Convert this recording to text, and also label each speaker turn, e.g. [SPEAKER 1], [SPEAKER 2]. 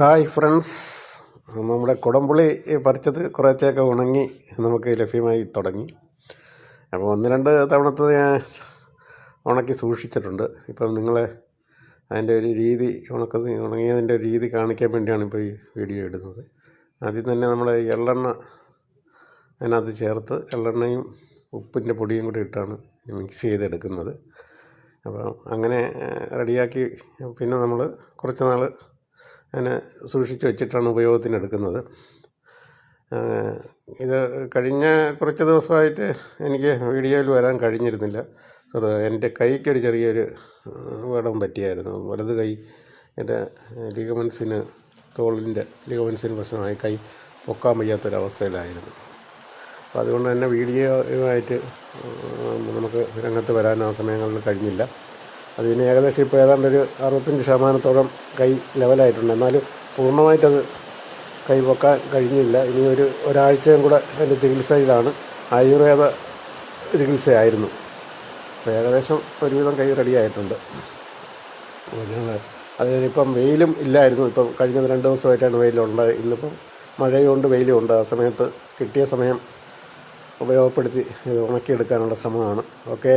[SPEAKER 1] Hi friends. നമ്മുടെ കുടംപുളി പറിച്ചത് കുറേശ്ശെയൊക്കെ ഉണങ്ങി നമുക്ക് ലഭ്യമായി തുടങ്ങി. അപ്പോൾ ഒന്ന് രണ്ട് തവണത്തെ ഞാൻ ഉണക്കി സൂക്ഷിച്ചിട്ടുണ്ട്. ഇപ്പം നിങ്ങളെ അതിന്റെ ഒരു രീതി ഉണക്ക ഉണങ്ങിയതിന്റെ രീതി കാണിക്കാൻ വേണ്ടിയാണ് ഇപ്പോൾ ഈ വീഡിയോ ഇടുന്നത്. ആദ്യം തന്നെ നമ്മൾ എള്ളെണ്ണ അതിനകത്ത് ചേർത്ത് എള്ളെണ്ണയും ഉപ്പിന്റെ പൊടിയും കൂടി ഇട്ടാണ് മിക്സ് ചെയ്തെടുക്കുന്നത്. അപ്പോൾ അങ്ങനെ റെഡിയാക്കി പിന്നെ നമ്മൾ കുറച്ച് നാൾ അതിനെ സൂക്ഷിച്ച് വെച്ചിട്ടാണ് ഉപയോഗത്തിന് എടുക്കുന്നത്. ഇത് കഴിഞ്ഞ കുറച്ച് ദിവസമായിട്ട് എനിക്ക് വീഡിയോയിൽ വരാൻ കഴിഞ്ഞിരുന്നില്ല. സോ എന്റെ കൈക്കൊരു ചെറിയൊരു വ്രണം പറ്റിയായിരുന്നു. വലത് കൈ എന്റെ ലിഗമൻസിന് തോളിന്റെ ലിഗമൻസിന് പ്രശ്നമായി. കൈ പൊക്കാൻ വയ്യാത്തൊരവസ്ഥയിലായിരുന്നു. അപ്പോൾ അതുകൊണ്ട് തന്നെ വീഡിയോ ആയിട്ട് നമുക്ക് രംഗത്ത് വരാൻ ആ സമയങ്ങളിൽ കഴിഞ്ഞില്ല. അത് പിന്നെ ഏകദേശം ഇപ്പോൾ ഏതാണ്ട് ഒരു അറുപത്തഞ്ച് ശതമാനത്തോളം കൈ ലെവലായിട്ടുണ്ട്. എന്നാലും പൂർണമായിട്ടത് കൈ പൊക്കാൻ കഴിഞ്ഞില്ല. ഇനി ഒരു ഒരാഴ്ചയും കൂടെ അതിന്റെ ചികിത്സയിലാണ് ആയുർവേദ ചികിത്സയായിരുന്നു. അപ്പോൾ ഏകദേശം ഒരുവിധം കൈ റെഡി ആയിട്ടുണ്ട് അപ്പോൾ ഞങ്ങൾ അതിനിപ്പം വെയിലും ഇല്ലായിരുന്നു. ഇപ്പം കഴിഞ്ഞ രണ്ട് ദിവസമായിട്ടാണ് വെയിലുണ്ട് ഇന്നിപ്പം മഴയുണ്ട് വെയിലും ഉണ്ട് ആ സമയത്ത് കിട്ടിയ സമയം ഉപയോഗപ്പെടുത്തി ഇത് ഉണക്കിയെടുക്കാനുള്ള ശ്രമമാണ്. ഓക്കെ.